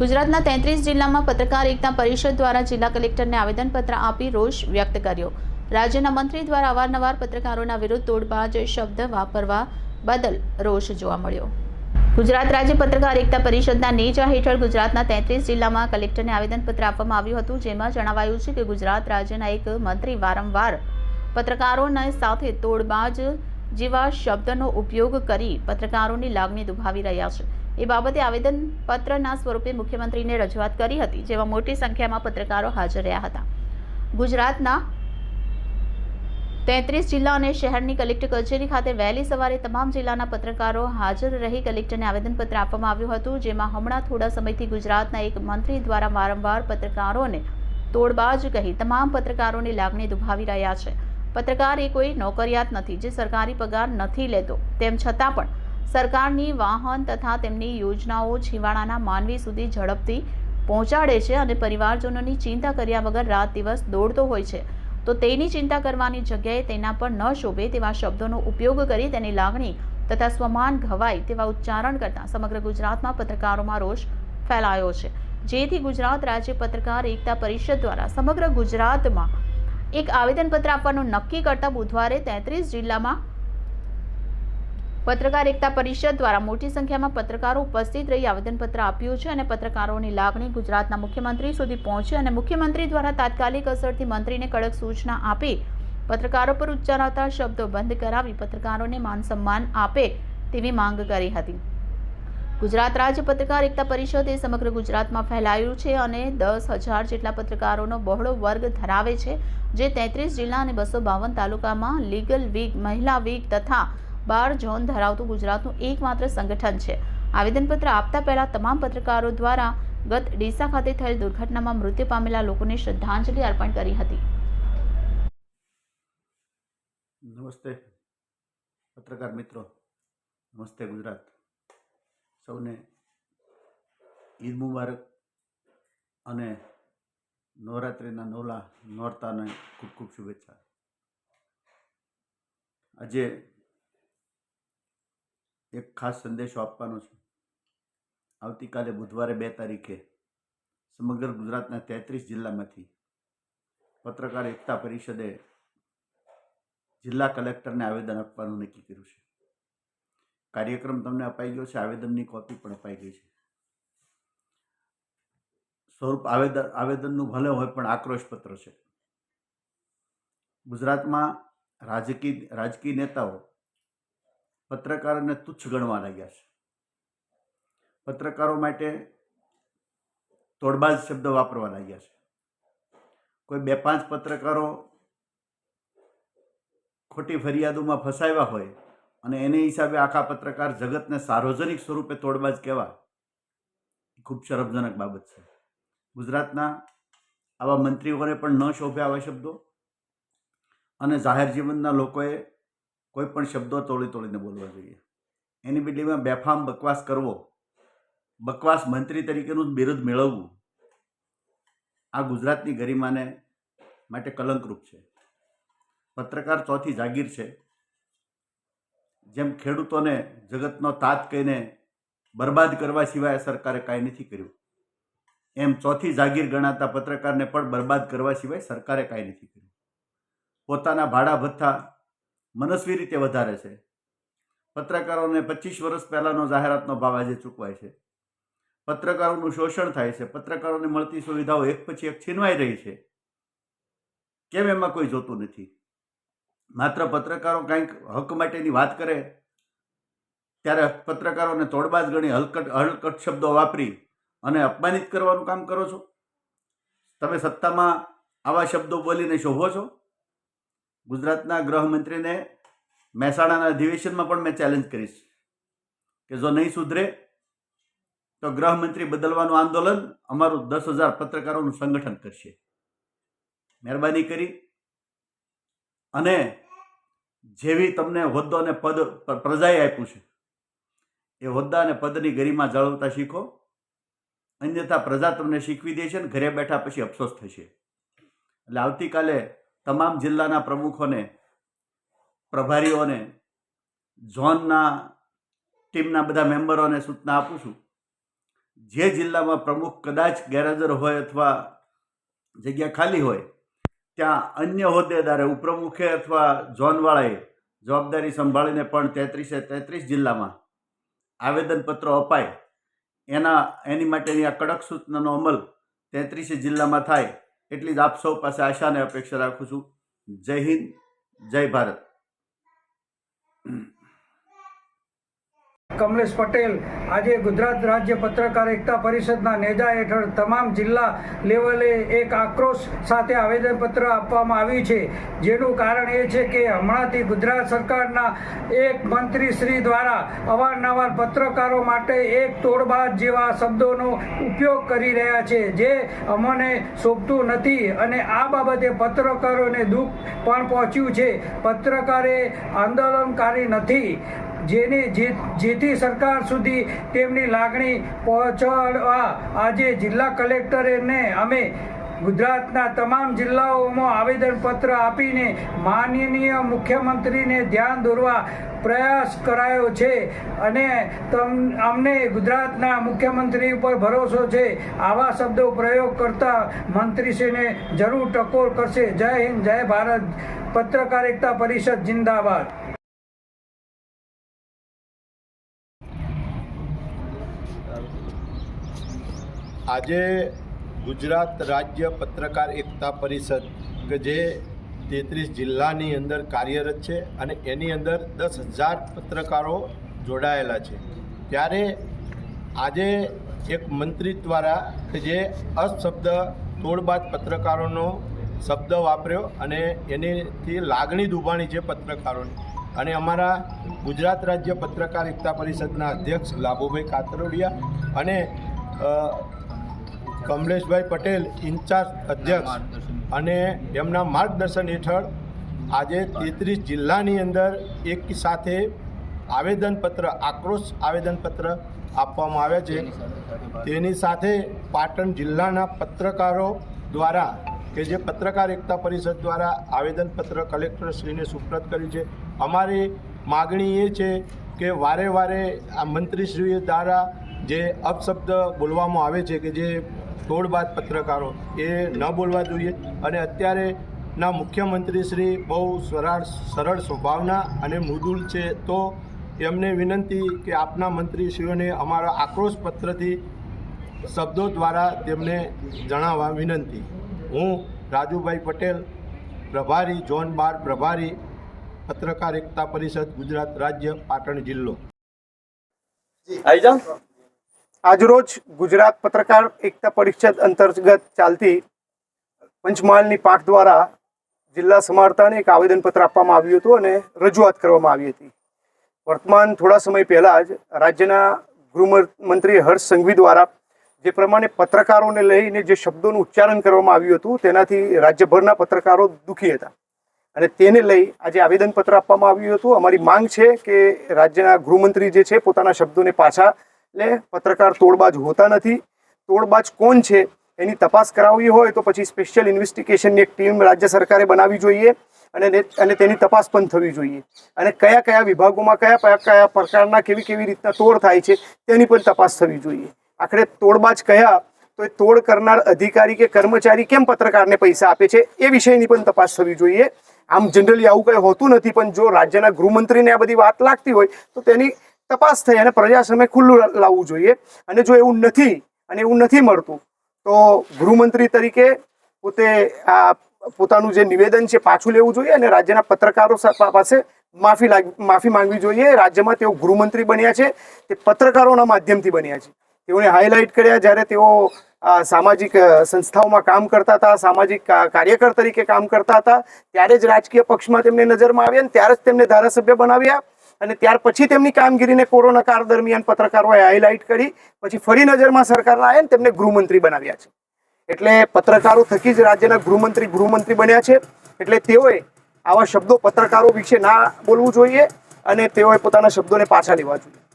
ગુજરાતના તેત્રીસ જિલ્લામાં પત્રકાર એકતા પરિષદ દ્વારા જિલ્લા કલેક્ટરને આવેદનપત્ર આપી રોષ વ્યક્ત કર્યો. રાજ્યના મંત્રી દ્વારા અવારનવાર પત્રકારોના વિરુદ્ધ તોડબાજ શબ્દ વાપરવા બદલ રોષ જોવા મળ્યો. ગુજરાત રાજ્ય પત્રકાર એકતા પરિષદના નેજા હેઠળ ગુજરાતના તેત્રીસ જિલ્લામાં કલેક્ટરને આવેદનપત્ર આપવામાં આવ્યું હતું, જેમાં જણાવાયું છે કે ગુજરાત રાજ્યના એક મંત્રી વારંવાર પત્રકારોના સાથે તોડબાજ જેવા શબ્દનો ઉપયોગ કરી પત્રકારોની લાગણી દુભાવી રહ્યા છે. એ બાબતે આવેદનપત્રના સ્વરૂપે મુખ્યમંત્રીને રજૂઆત કરી હતી, જેમાં મોટી સંખ્યામાં પત્રકારો હાજર રહ્યા હતા. ગુજરાતના તેત્રીસ જિલ્લા અને શહેરની કલેક્ટર કચેરી ખાતે વહેલી સવારે તમામ જિલ્લાના પત્રકારો હાજર રહી કલેક્ટરને આવેદનપત્ર આપવામાં આવ્યું હતું, જેમાં હમણાં થોડા સમયથી ગુજરાતના એક મંત્રી દ્વારા વારંવાર પત્રકારોને તોડબાજ કહી તમામ પત્રકારોની લાગણી દુભાવી રહ્યા છે. પત્રકાર એ કોઈ નોકરિયાત નથી, જે સરકારી પગાર નથી લેતો, તેમ છતાં પણ સરકારની વાહન તથા તેમની યોજનાઓ છેવાડાના માનવી સુધી ઝડપથી પહોંચાડે છે અને પરિવારજનોની ચિંતા કર્યા વગર રાત દિવસ દોડતો હોય છે. તો તેની ચિંતા કરવાની જગ્યાએ તેના પર ન શોભે તેવા શબ્દોનો ઉપયોગ કરી તેની લાગણી તથા સ્વમાન ઘવાય તેવા ઉચ્ચારણ કરતા સમગ્ર ગુજરાતમાં પત્રકારોમાં રોષ ફેલાયો છે. જેથી ગુજરાત રાજ્ય પત્રકાર એકતા પરિષદ દ્વારા સમગ્ર ગુજરાતમાં એક આવેદનપત્ર આપવાનું નક્કી કરતા બુધવારે તેત્રીસ જિલ્લામાં પત્રકાર એકતા પરિષદ દ્વારા મોટી સંખ્યામાં પત્રકારો ઉપસ્થિત રહી આવેદનપત્ર આપ્યું છે અને પત્રકારોની લાગણી ગુજરાતના મુખ્યમંત્રી સુધી પહોંચી અને મુખ્યમંત્રી દ્વારા તાત્કાલિક અસરથી મંત્રીને કડક સૂચના આપી, પત્રકારો પર ઉચ્ચારાતા શબ્દો બંધ કરાવી પત્રકારોને માન સન્માન આપે તેવી માંગ કરી હતી. ગુજરાત રાજ્ય પત્રકાર એકતા પરિષદ એ સમગ્ર ગુજરાતમાં ફેલાયું છે અને દસ હજાર જેટલા પત્રકારોનો બહોળો વર્ગ ધરાવે છે, જે તેત્રીસ જિલ્લા અને બસો બાવન તાલુકામાં લીગલ વીગ, મહિલા વીગ તથા બાર ઝોન ધરાવતું ગુજરાતનું એકમાત્ર સંગઠન છે. આવેદનપત્ર આપતા પહેલા તમામ પત્રકારો દ્વારા ગત ડીસા ખાતે થયેલ દુર્ઘટનામાં મૃત્યુ પામેલા લોકોને શ્રદ્ધાંજલિ અર્પણ કરી હતી. નમસ્તે પત્રકાર મિત્રો. નમસ્તે ગુજરાત. સૌને ઈદ મુબારક અને નવરાત્રિના નવલા નોરતાને ખૂબ ખૂબ શુભેચ્છા. આજે એક ખાસ સંદેશો આપવાનો છે. આવતીકાલે બુધવારે બે તારીખે સમગ્ર ગુજરાતના તેત્રીસ જિલ્લામાંથી પત્રકાર એકતા પરિષદે જિલ્લા કલેક્ટરને આવેદન આપવાનું નક્કી કર્યું છે. કાર્યક્રમ તમને અપાઈ ગયો છે, આવેદનની કોપી પણ અપાઈ ગઈ છે. સ્વરૂપ આવેદન આવેદનનું ભલે હોય પણ આક્રોશ પત્ર છે. ગુજરાતમાં રાજકીય રાજકીય નેતાઓ પત્રકારોને તુચ્છ ગણવા લાગ્યા છે. પત્રકારો માટે તોડબાજ શબ્દ વાપરવા લાગ્યા છે. કોઈ બે પાંચ પત્રકારો ખોટી ફરિયાદોમાં ફસાયા હોય અને એને હિસાબે આખા પત્રકાર જગતને સાર્વજનિક સ્વરૂપે તોડબાજ કહેવા ખૂબ શરમજનક બાબત છે. ગુજરાતના આવા મંત્રીઓને પણ ન શોભે આવા શબ્દો અને જાહેર જીવનના લોકોએ કોઈ પણ શબ્દો તોડી તોડીને બોલવા જોઈએ. એની બદલીમાં બેફામ બકવાસ કરવો, બકવાસ મંત્રી તરીકેનું બિરુદ મેળવવું, આ ગુજરાતની ગરિમાને માટે કલંકરૂપ છે. પત્રકાર ચોથી જાગીર છે. જેમ ખેડૂતોને જગતનો તાત કહીને બરબાદ કરવા સિવાય સરકારે કાંઈ નથી કર્યું, એમ ચોથી જાગીર ગણાતા પત્રકારને પણ બરબાદ કરવા સિવાય સરકારે કાંઈ નથી કર્યું. પોતાના ભાડા ભથ્થા મનસ્વી રીતે વધારે છે. પત્રકારોને પચીસ વર્ષ પહેલાંનો જાહેરાતનો ભાવ આજે ચૂકવાય છે. પત્રકારોનું શોષણ થાય છે. પત્રકારોને મળતી સુવિધાઓ એક પછી એક છીનવાઈ રહી છે. કેમ એમાં કોઈ જોતું નથી? માત્ર પત્રકારો કંઈક હક માટેની વાત કરે, ત્યારે પત્રકારોને તોડબાજ ગણી હલકટ હલકટ શબ્દો વાપરી અને અપમાનિત કરવાનું કામ કરો છો? તમે સત્તામાં આવા શબ્દો બોલીને શોભો છો? ગુજરાતના ગૃહમંત્રીને મહેસાણાના અધિવેશનમાં પણ મેં ચેલેન્જ કરીશ કે જો નહીં સુધરે, તો ગૃહમંત્રી બદલવાનું આંદોલન અમારું દસ હજાર પત્રકારોનું સંગઠન કરશે. મહેરબાની કરી અને જેવી તમને હોદ્દો અને પદ પ્રજાએ આપ્યું છે, એ હોદ્દા અને પદની ગરિમા જાળવતા શીખો. અન્યથા પ્રજા તમને શીખવી દે છે ને ઘરે બેઠા પછી અફસોસ થશે. એટલે આવતીકાલે તમામ જિલ્લાના પ્રમુખોને, પ્રભારીઓને, ઝોનના ટીમના બધા મેમ્બરોને સૂચના આપું છું. જે જિલ્લામાં પ્રમુખ કદાચ ગેરહાજર હોય અથવા જગ્યા ખાલી હોય, ત્યાં અન્ય હોદ્દેદારે, ઉપપ્રમુખે અથવા ઝોનવાળાએ જવાબદારી સંભાળીને પણ તેત્રીસે તેત્રીસ જિલ્લામાં આવેદનપત્રો અપાય. એના, એની માટેની આ કડક સૂચનાનો અમલ તેત્રીસે જિલ્લામાં થાય. એટલી જ આપ સૌ પાસે આશા અને અપેક્ષા રાખું છું. જય હિન્દ જય ભારત. કમલેશ પટેલ, આજે ગુજરાત રાજ્ય પત્રકાર એકતા પરિષદના નેજા હેઠળ તમામ જિલ્લા લેવલે એક આક્રોશ સાથે આવેદનપત્ર આપવામાં આવ્યું છે. જેનું કારણ એ છે કે હમણાંથી ગુજરાત સરકારના એક મંત્રી શ્રી દ્વારા અવારનવાર પત્રકારો માટે એક તોડબાજ જેવા શબ્દોનો ઉપયોગ કરી રહ્યા છે, જે અમને શોભતું નથી અને આ બાબતે પત્રકારોને દુઃખ પણ પહોંચ્યું છે. પત્રકારે આંદોલનકારી નથી. જેની જે જેથી સરકાર સુધી તેમની લાગણી પહોંચાડવા આજે જિલ્લા કલેક્ટરને અમે ગુજરાતના તમામ જિલ્લાઓમાં આવેદનપત્ર આપીને માનનીય મુખ્યમંત્રીને ધ્યાન દોરવા પ્રયાસ કરાયો છે અને તમ, અમને ગુજરાતના મુખ્યમંત્રી ઉપર ભરોસો છે. આવા શબ્દો પ્રયોગ કરતા મંત્રીશ્રીને જરૂર ટકોર કરશે. જય હિન્દ, જય ભારત. પત્રકારિતા પરિષદ જિંદાબાદ. આજે ગુજરાત રાજ્ય પત્રકાર એકતા પરિષદ, કે જે તેત્રીસ જિલ્લાની અંદર કાર્યરત છે અને એની અંદર દસ હજાર પત્રકારો જોડાયેલા છે. ત્યારે આજે એક મંત્રી દ્વારા, કે જે અશબ્દ તોડબાદ પત્રકારોનો શબ્દ વાપર્યો અને એનીથી લાગણી દુભાણી છે પત્રકારોની. અને અમારા ગુજરાત રાજ્ય પત્રકાર એકતા પરિષદના અધ્યક્ષ લાભુભાઈ કાતરોડિયા અને કમલેશભાઈ પટેલ ઇન્ચાર્જ અધ્યક્ષ અને એમના માર્ગદર્શન હેઠળ આજે તેત્રીસ જિલ્લાની અંદર એક સાથે આવેદનપત્ર, આક્રોશ આવેદનપત્ર આપવામાં આવ્યા છે. તેની સાથે પાટણ જિલ્લાના પત્રકારો દ્વારા કે જે પત્રકાર એકતા પરિષદ દ્વારા આવેદનપત્ર કલેક્ટરશ્રીને સુપ્રત કર્યું છે. અમારી માગણી એ છે કે વારે વારે આ મંત્રીશ્રી દ્વારા જે અપશબ્દ બોલવામાં આવે છે કે જે તોડબાદ પત્રકારો એ ન બોલવા જોઈએ. અને અત્યારે ના મુખ્યમંત્રી શ્રી બહુ સરળ સરળ સ્વભાવના અને મૃદુલ છે, તો એમને વિનંતી કે આપના મંત્રીશ્રીઓને અમારા આક્રોશ પત્રથી શબ્દો દ્વારા તેમને જણાવવા વિનંતી. હું રાજુભાઈ પટેલ, પ્રભારી જોન બાર પ્રભારી, પત્રકાર એકતા પરિષદ, ગુજરાત રાજ્ય, પાટણ જિલ્લો. આજરોજ ગુજરાત પત્રકાર એકતા પરિષદ અંતર્ગત ચાલતી પંચમહાલની પાક દ્વારા જિલ્લા સમારતાને એક આવેદનપત્ર આપવામાં આવ્યું હતું અને રજૂઆત કરવામાં આવી હતી. વર્તમાન થોડા સમય પહેલાં જ રાજ્યના ગૃહમંત્રી હર્ષ સંઘવી દ્વારા જે પ્રમાણે પત્રકારોને લઈને જે શબ્દોનું ઉચ્ચારણ કરવામાં આવ્યું હતું, તેનાથી રાજ્યભરના પત્રકારો દુઃખી હતા. અને તેને લઈ આજે આવેદનપત્ર આપવામાં આવ્યું હતું. અમારી માંગ છે કે રાજ્યના ગૃહમંત્રી જે છે, પોતાના શબ્દોને પાછા લે, પત્રકાર તોડબાજ હોતા નથી. તોડબાજ કોણ છે એની તપાસ કરાવવી હોય તો પછી સ્પેશિયલ ઇન્વેસ્ટિગેશનની એક ટીમ રાજ્ય સરકારે બનાવવી જોઈએ અને અને તેની તપાસ પણ થવી જોઈએ. અને કયા કયા વિભાગોમાં કયા કયા પ્રકારના કેવી કેવી રીતના તોડ થાય છે તેની પણ તપાસ થવી જોઈએ. આખરે તોડબાજ કયા? તો એ તોડ કરનાર અધિકારી કે કર્મચારી કેમ પત્રકારને પૈસા આપે છે એ વિષયની પણ તપાસ થવી જોઈએ. આમ જનરલી આવું કંઈ હોતું નથી, પણ જો રાજ્યના ગૃહમંત્રીને આ બધી વાત લાગતી હોય તો તેની તપાસ થઈ અને પ્રજા સામે ખુલ્લું લાવવું જોઈએ. અને જો એવું નથી, અને એવું નથી મળતું, તો ગૃહમંત્રી તરીકે પોતે આ પોતાનું જે નિવેદન છે પાછું લેવું જોઈએ અને રાજ્યના પત્રકારો પાસે માફી માફી માંગવી જોઈએ. રાજ્યમાં તેઓ ગૃહમંત્રી બન્યા છે. તે પત્રકારોના માધ્યમથી બન્યા છે. તેઓને હાઇલાઇટ કર્યા જ્યારે તેઓ સામાજિક સંસ્થાઓમાં કામ કરતા હતા, સામાજિક કાર્યકર તરીકે કામ કરતા હતા. ત્યારે જ રાજકીય પક્ષમાં તેમને નજરમાં આવ્યા અને ત્યારે જ તેમને ધારાસભ્ય બનાવ્યા. અને ત્યાર પછી તેમની કામગીરીને કોરોના કાળ દરમિયાન પત્રકારોએ હાઇલાઇટ કરી, પછી ફરી નજરમાં સરકારના આવ્યા તેમને ગૃહમંત્રી બનાવ્યા છે. એટલે પત્રકારો થકી જ રાજ્યના ગૃહમંત્રી ગૃહમંત્રી બન્યા છે. એટલે તેઓએ આવા શબ્દો પત્રકારો વિશે ના બોલવું જોઈએ અને તેઓએ પોતાના શબ્દોને પાછા લેવા જોઈએ.